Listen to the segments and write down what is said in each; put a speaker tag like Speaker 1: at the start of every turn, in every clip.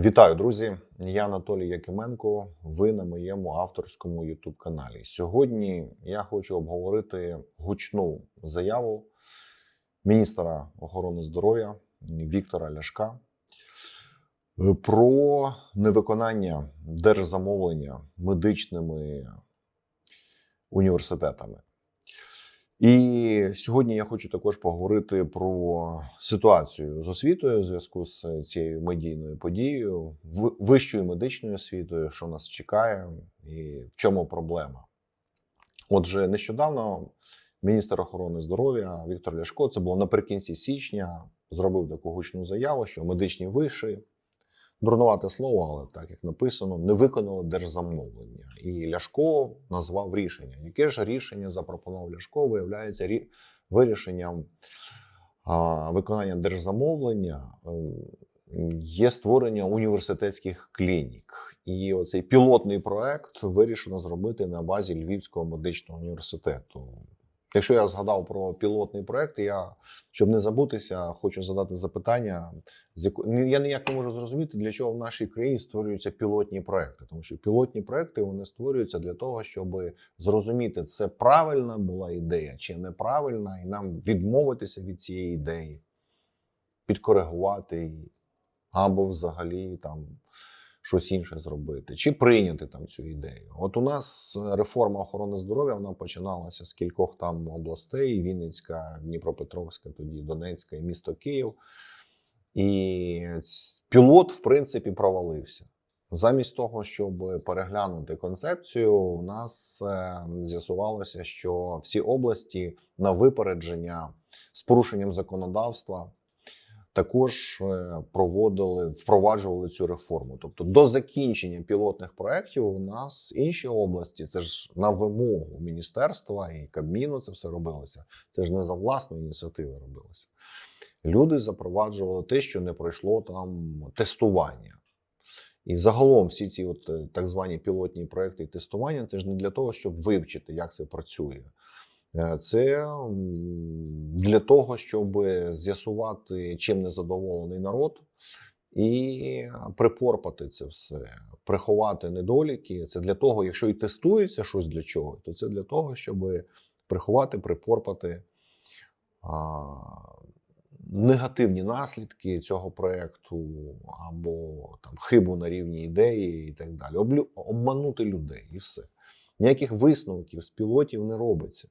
Speaker 1: Вітаю, друзі! Я Анатолій Якименко. Ви на моєму авторському youtube каналі. Сьогодні я хочу обговорити гучну заяву міністра охорони здоров'я Віктора Ляшка е, про невиконання держзамовлення медичними університетами. І сьогодні я хочу також поговорити про ситуацію з освітою в зв'язку з цією медійною подією, вищою медичною освітою, що нас чекає, і в чому проблема. Отже, нещодавно міністр охорони здоров'я Віктор Ляшко, це було наприкінці січня, зробив таку гучну заяву, що медичні виші, дурнувате слово, але так як написано, не виконали держзамовлення. І Ляшко назвав рішення. Яке ж рішення запропонував Ляшко? Виявляється, рі- вирішенням а, виконання держзамовлення е, є створення університетських клінік. І оцей пілотний проект вирішено зробити на базі Львівського медичного університету. Якщо я згадав про пілотний проект, я, щоб не забутися, хочу задати запитання, яко... я ніяк не можу зрозуміти, для чого в нашій країні створюються пілотні проекти. Тому що пілотні проекти вони створюються для того, щоб зрозуміти, це правильна була ідея чи неправильна, і нам відмовитися від цієї ідеї, підкоригувати її, або взагалі там щось інше зробити, чи прийняти там цю ідею. От у нас е, реформа охорони здоров'я вона починалася з кількох там областей: Вінницька, Дніпропетровська, тоді Донецька і місто Київ. І пілот, в принципі, провалився. Замість того, щоб переглянути концепцію, у нас е, з'ясувалося, що всі області на випередження з порушенням законодавства також е, проводили, впроваджували цю реформу. Тобто до закінчення пілотних проєктів у нас інші області, це ж на вимогу міністерства і Кабміну це все робилося. Це ж не за власної ініціативи робилося. Люди запроваджували те, що не пройшло там тестування. І загалом всі ці от е, так звані пілотні проекти і тестування це ж не для того, щоб вивчити, як це працює. Е, Це для того, щоб з'ясувати, чим незадоволений народ, і припорпати це все, приховати недоліки. Це для того, якщо і тестується щось для чого, то це для того, щоб приховати, припорпати а, негативні наслідки цього проекту або там хибу на рівні ідеї і так далі. Облю, обманути людей і все. Ніяких висновків з пілотів не робиться.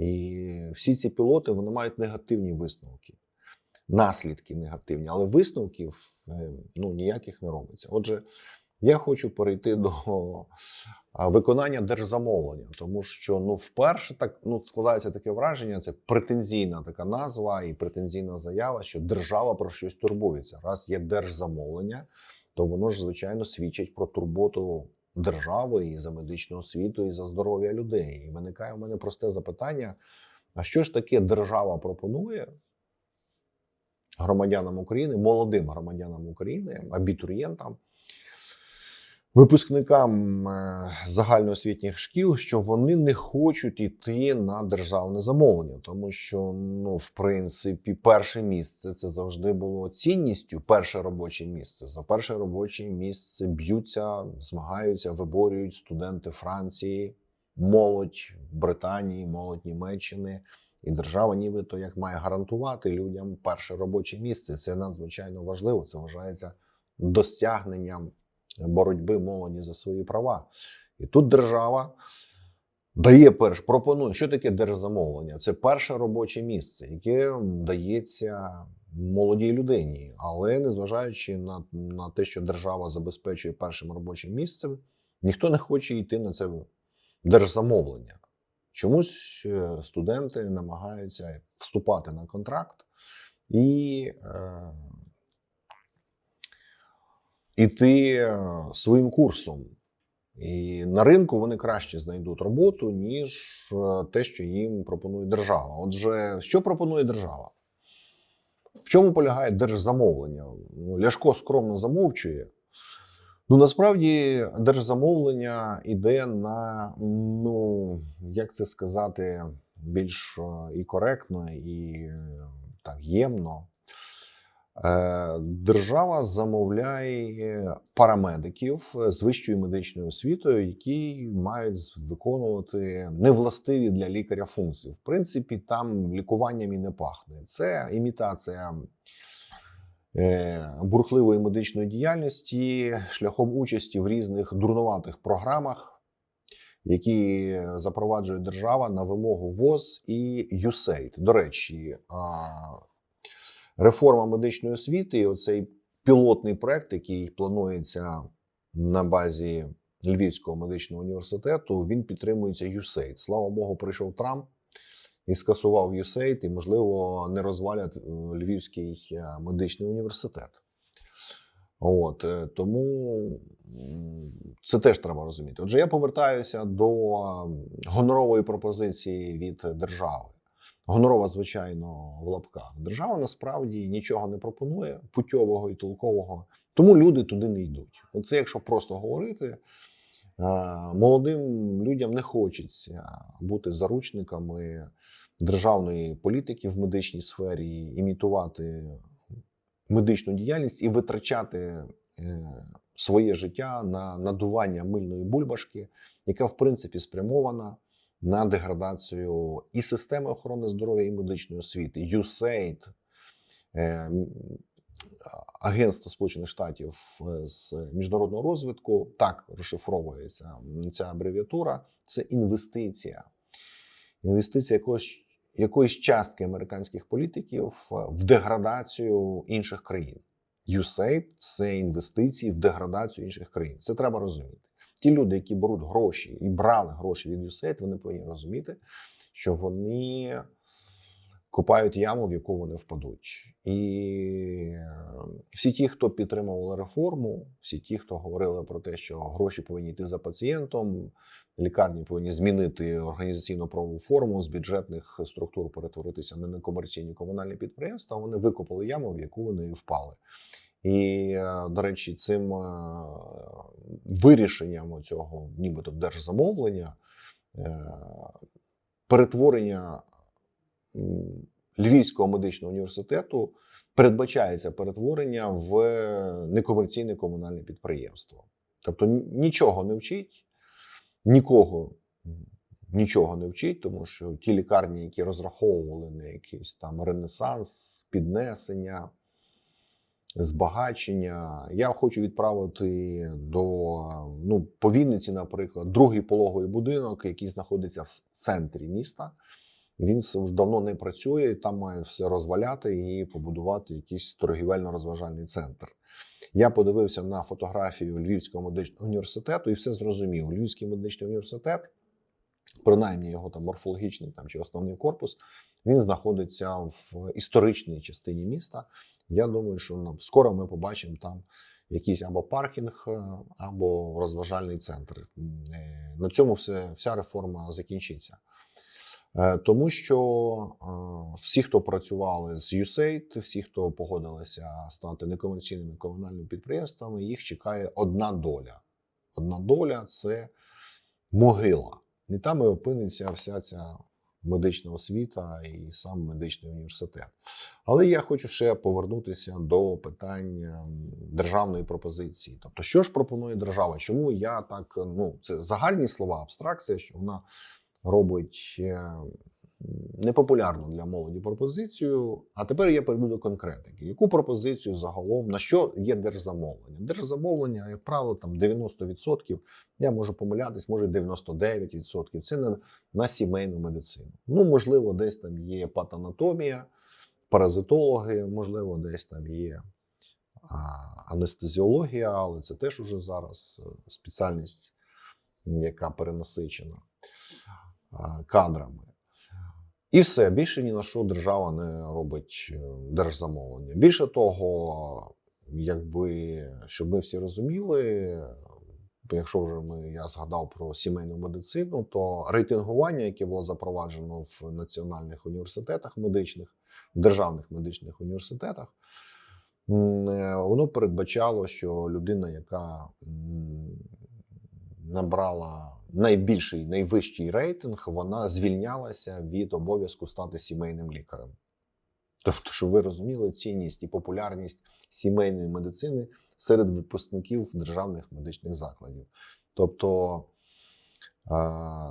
Speaker 1: І всі ці пілоти вони мають негативні висновки, наслідки негативні, але висновків е, ну, ніяких не робиться. Отже, я хочу перейти до виконання держзамовлення, тому що ну, вперше так ну, складається таке враження, це претензійна така назва і претензійна заява, що держава про щось турбується. Раз є держзамовлення, то воно ж звичайно свідчить про турботу держави і за медичну освіту, і за здоров'я людей. І виникає у мене просте запитання: а що ж таке держава пропонує громадянам України, молодим громадянам України, абітурієнтам, випускникам е, загальноосвітніх шкіл, що вони не хочуть йти на державне замовлення, тому що, ну, в принципі, перше місце це завжди було цінністю. Перше робоче місце. За перше робоче місце б'ються, змагаються, виборюють студенти Франції, молодь Британії, молодь Німеччини. І держава, нібито як має гарантувати людям перше робоче місце. Це надзвичайно важливо. Це вважається досягненням боротьби молоді за свої права. І тут держава дає перш, пропонує, що таке держзамовлення? Це перше робоче місце, яке дається молодій людині. Але незважаючи на, на те, що держава забезпечує першим робочим місцем, ніхто не хоче йти на це держзамовлення. Чомусь е, студенти намагаються вступати на контракт і е, іти е, своїм курсом. І на ринку вони краще знайдуть роботу, ніж е, те, що їм пропонує держава. Отже, що пропонує держава? В чому полягає держзамовлення? Ну, Ляшко скромно замовчує. Ну насправді держзамовлення йде на, ну як це сказати, більш е, і коректно, і так ємно. Е, Держава замовляє парамедиків з вищою медичною освітою, які мають виконувати невластиві для лікаря функції. В принципі, там лікуванням і не пахне. Це імітація е, бурхливої медичної діяльності шляхом участі в різних дурнуватих програмах, які запроваджує держава на вимогу ВОЗ і ЮСЕЙД. До речі, реформа медичної освіти, і оцей пілотний проект, який планується на базі Львівського медичного університету, він підтримується USAID. Слава Богу, прийшов Трамп і скасував USAID, і, можливо, не розвалять е, Львівський е, медичний університет. От е, тому це теж треба розуміти. Отже, я повертаюся до гонорової пропозиції від держави. Гонорова, звичайно, в лапках. Держава насправді нічого не пропонує путьового і толкового, тому люди туди не йдуть. Оце, якщо просто говорити, е, молодим людям не хочеться бути заручниками державної політики в медичній сфері, імітувати медичну діяльність і витрачати е, своє життя на надування мильної бульбашки, яка в принципі спрямована на деградацію і системи охорони здоров'я, і медичної освіти. USAID, е, Агентство Сполучених Штатів е, з міжнародного розвитку, так розшифровується ця абревіатура. Це інвестиція. Інвестиція якогось, якоїсь частки американських політиків е, в деградацію інших країн. USAID – це інвестиції в деградацію інших країн. Це треба розуміти. Ті люди, які беруть гроші і брали гроші від USAID, вони повинні розуміти, що вони копають яму, в яку вони впадуть. І е, всі ті, хто підтримували реформу, всі ті, хто говорили про те, що гроші повинні йти за пацієнтом, лікарні повинні змінити організаційно правову форму з бюджетних структур, перетворитися на некомерційні комунальні підприємства. Вони викопали яму, в яку вони впали. І, е, до речі, цим е, вирішенням цього, нібито держзамовлення, е, перетворення Львівського медичного університету передбачається перетворення в некомерційне комунальне підприємство. Тобто нічого не вчить, нікого нічого не вчить, тому що ті лікарні, які розраховували на якийсь там ренесанс, піднесення, збагачення. Я хочу відправити до ну, по Вінниці, наприклад, другий пологовий будинок, який знаходиться в центрі міста. Він все вже давно не працює, і там має все розваляти і побудувати якийсь торгівельно-розважальний центр. Я подивився на фотографію Львівського медичного університету і все зрозумів. Львівський медичний університет, принаймні його там морфологічний там, чи основний корпус, він знаходиться в історичній частині міста. Я думаю, що ну, скоро ми побачимо там якийсь або паркінг, е, або розважальний центр. Е, На цьому все, вся реформа закінчиться. Е, Тому що всі, хто працювали з USAID, всі, хто погодилися стати некомерційними комунальними підприємствами, їх чекає одна доля. Одна доля це могила. І там і опиниться вся ця медична освіта і сам медичний університет. Але я хочу ще повернутися до питання державної пропозиції. Тобто, що ж пропонує держава? Чому я так ну це загальні слова, абстракція, що вона робить е, непопулярну для молоді пропозицію. А тепер я перейду до конкретики. Яку пропозицію загалом на що є держзамовлення? Держзамовлення, як правило, там 90%, я можу помилятись, може 99%. Це на, на сімейну медицину. Ну, можливо, десь там є патанатомія, паразитологи, можливо, десь там є анестезіологія, але це теж уже зараз е, спеціальність, яка перенасичена кадрами. І все, більше ні на що держава не робить е, держзамовлення. Більше того, якби щоб ми всі розуміли, якщо вже ми я згадав про сімейну медицину, то рейтингування, яке було запроваджено в національних університетах медичних, в державних медичних університетах, е, воно передбачало, що людина, яка набрала найбільший, найвищий рейтинг, вона звільнялася від обов'язку стати сімейним лікарем. Тобто, щоб ви розуміли цінність і популярність сімейної медицини серед випускників державних медичних закладів. Тобто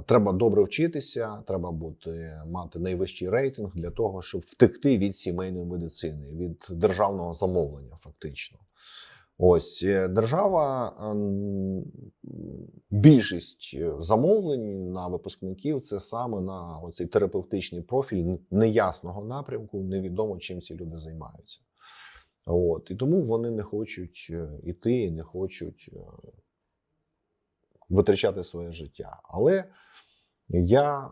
Speaker 1: треба добре вчитися, треба бути, мати найвищий рейтинг для того, щоб втекти від сімейної медицини, від державного замовлення, фактично. Ось е, держава, ем, більшість е, замовлень на випускників це саме на оцей терапевтичний профіль неясного напрямку, невідомо чим ці люди займаються. От. І тому вони не хочуть е, іти, не хочуть витрачати своє життя. Але я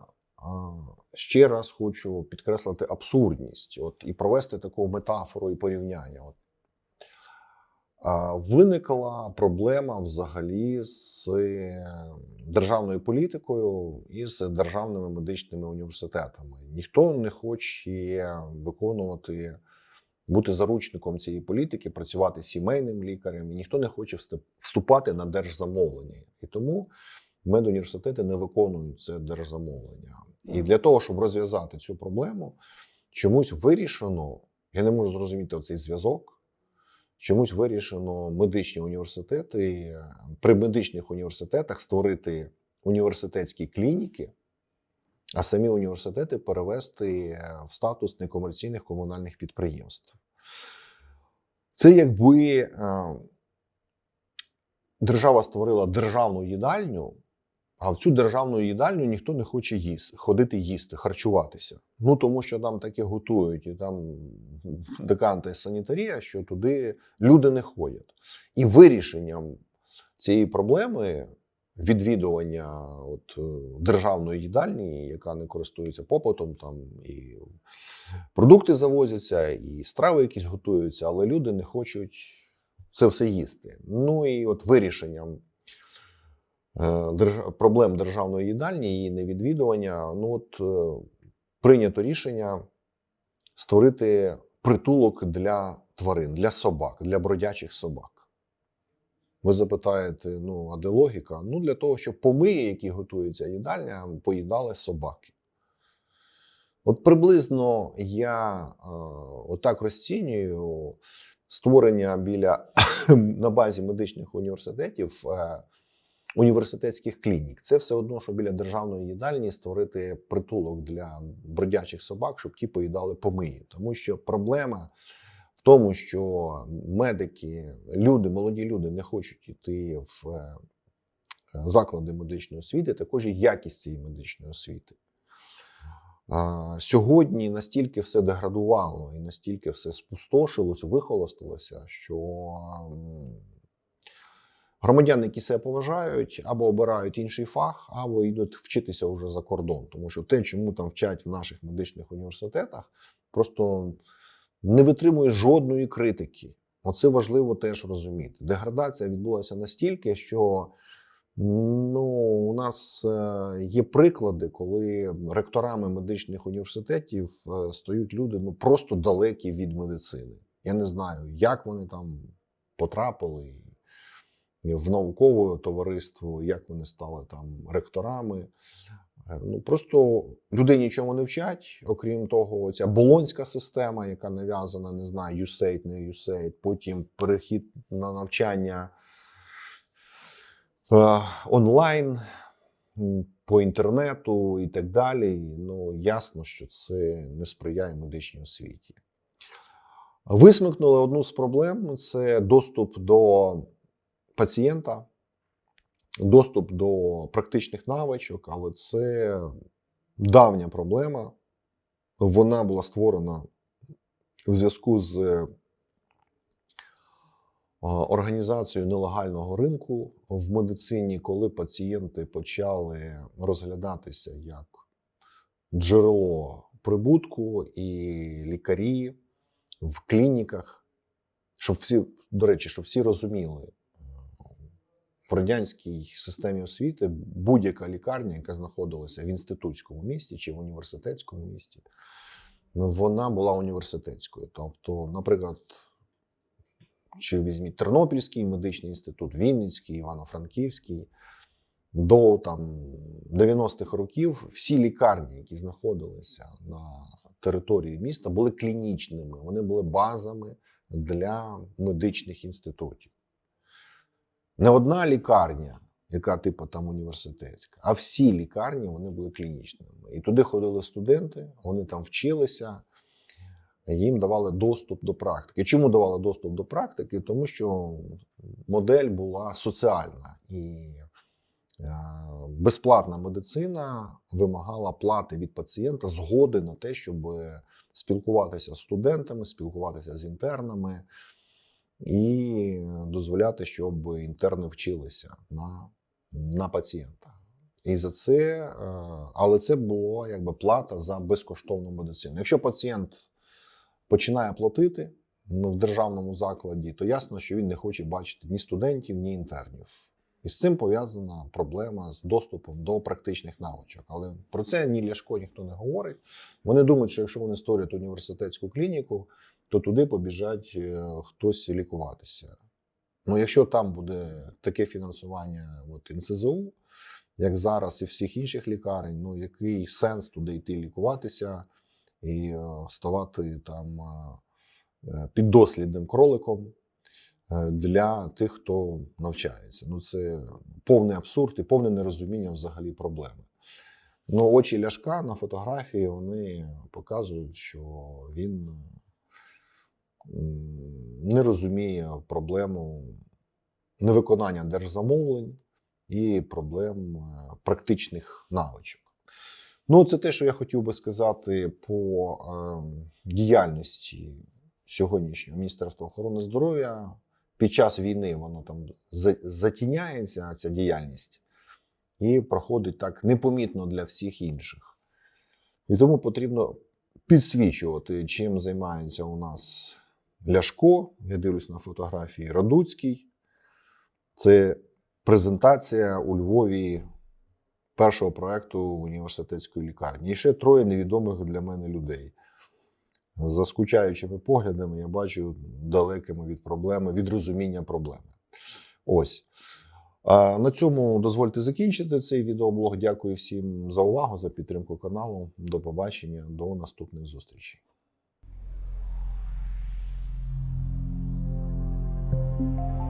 Speaker 1: ще раз хочу підкреслити абсурдність от, і провести таку метафору і порівняння. От, Виникла проблема взагалі з державною політикою і з державними медичними університетами. Ніхто не хоче виконувати, бути заручником цієї політики, працювати сімейним лікарем. І ніхто не хоче вступати на держзамовлення. І тому медуніверситети не виконують це держзамовлення. І для того, щоб розв'язати цю проблему, чомусь вирішено, я не можу зрозуміти цей зв'язок. Чомусь вирішено медичні університети е, при медичних університетах створити університетські клініки, а самі університети перевести е, в статус некомерційних комунальних підприємств. Це якби е, держава створила державну їдальню, а в цю державну їдальню ніхто не хоче їсти, ходити їсти, харчуватися. Ну тому що там таке готують, і там така антисанітарія, що туди люди не ходять. І вирішенням цієї проблеми відвідування от, е, державної їдальні, яка не користується попитом, там і продукти завозяться, і страви якісь готуються, але люди не хочуть це все їсти. Ну і от вирішенням проблем державної їдальні, її невідвідування, ну от е, прийнято рішення створити притулок для тварин, для собак, для бродячих собак. Ви запитаєте, ну, а де логіка? Ну, для того, щоб помиї, які готується їдальня, поїдали собаки. От приблизно я е, отак розцінюю створення біля на базі медичних університетів е, університетських клінік. Це все одно, що біля державної їдальні створити притулок для бродячих собак, щоб ті поїдали помиї. Тому що проблема в тому, що медики, люди, молоді люди не хочуть йти в е, заклади медичної освіти, також і якість цієї медичної освіти. Сьогодні настільки все деградувало і настільки все спустошилося, вихолостилося, що громадяни, які себе поважають, або обирають інший фах, або йдуть вчитися вже за кордон. Тому що те, чому там вчать в наших медичних університетах, просто не витримує жодної критики. Оце важливо теж розуміти. Деградація відбулася настільки, що ну, у нас е, є приклади, коли ректорами медичних університетів е, стають люди ну, просто далекі від медицини. Я не знаю, як вони там потрапили в наукове товариство, як вони стали там ректорами. Е, Ну просто людей нічого не вчать, окрім того, ця болонська система, яка нав'язана, не знаю, USAID, не USAID, потім перехід на навчання е, онлайн по інтернету і так далі. Ну, ясно, що це не сприяє медичній освіті. Висмикнули одну з проблем: це доступ до пацієнта доступ до практичних навичок, але це давня проблема. Вона була створена в зв'язку з е, організацією нелегального ринку в медицині, коли пацієнти почали розглядатися як джерело прибутку, і лікарі в клініках, щоб всі, до речі, щоб всі розуміли, в радянській системі освіти будь-яка лікарня, яка знаходилася в інститутському місті чи в університетському місті, вона була університетською. Тобто, наприклад, чи візьміть Тернопільський медичний інститут, Вінницький, Івано-Франківський. до там 90-х років всі лікарні, які знаходилися на території міста, були клінічними, вони були базами для медичних інститутів. Не одна лікарня, яка типу там університетська, а всі лікарні вони були клінічними. І туди ходили студенти, вони там вчилися, їм давали доступ до практики. Чому давали доступ до практики? Тому що модель була соціальна і е, безплатна медицина вимагала плати від пацієнта згоди на те, щоб спілкуватися з студентами, спілкуватися з інтернами і дозволяти, щоб інтерни вчилися на, на пацієнта. І за це, е, але це було якби плата за безкоштовну медицину. Якщо пацієнт починає платити ну, в державному закладі, то ясно, що він не хоче бачити ні студентів, ні інтернів. І з цим пов'язана проблема з доступом до практичних навичок. Але про це ні Ляшко ніхто не говорить. Вони думають, що якщо вони створять університетську клініку, то туди побіжать е, хтось лікуватися. Ну, якщо там буде таке фінансування от, НСЗУ, як зараз і всіх інших лікарень, ну який сенс туди йти лікуватися і е, ставати там е, піддослідним кроликом для тих, хто навчається. Ну, це повний абсурд і повне нерозуміння взагалі проблеми. Ну, очі Ляшка на фотографії вони показують, що він не розуміє проблему невиконання держзамовлень і проблем е, практичних навичок. Ну, це те, що я хотів би сказати по е, діяльності сьогоднішнього Міністерства охорони здоров'я. Під час війни воно там за- затіняється, ця діяльність, і проходить так непомітно для всіх інших. І тому потрібно підсвічувати, чим займається у нас Ляшко. Я дивлюсь на фотографії Радуцький. Це презентація у Львові першого проекту університетської лікарні. І ще троє невідомих для мене людей. З заскучаючими поглядами я бачу далекими від проблеми, від розуміння проблеми. Ось. На цьому дозвольте закінчити цей відеоблог. Дякую всім за увагу, за підтримку каналу. До побачення, до наступних зустрічей. Música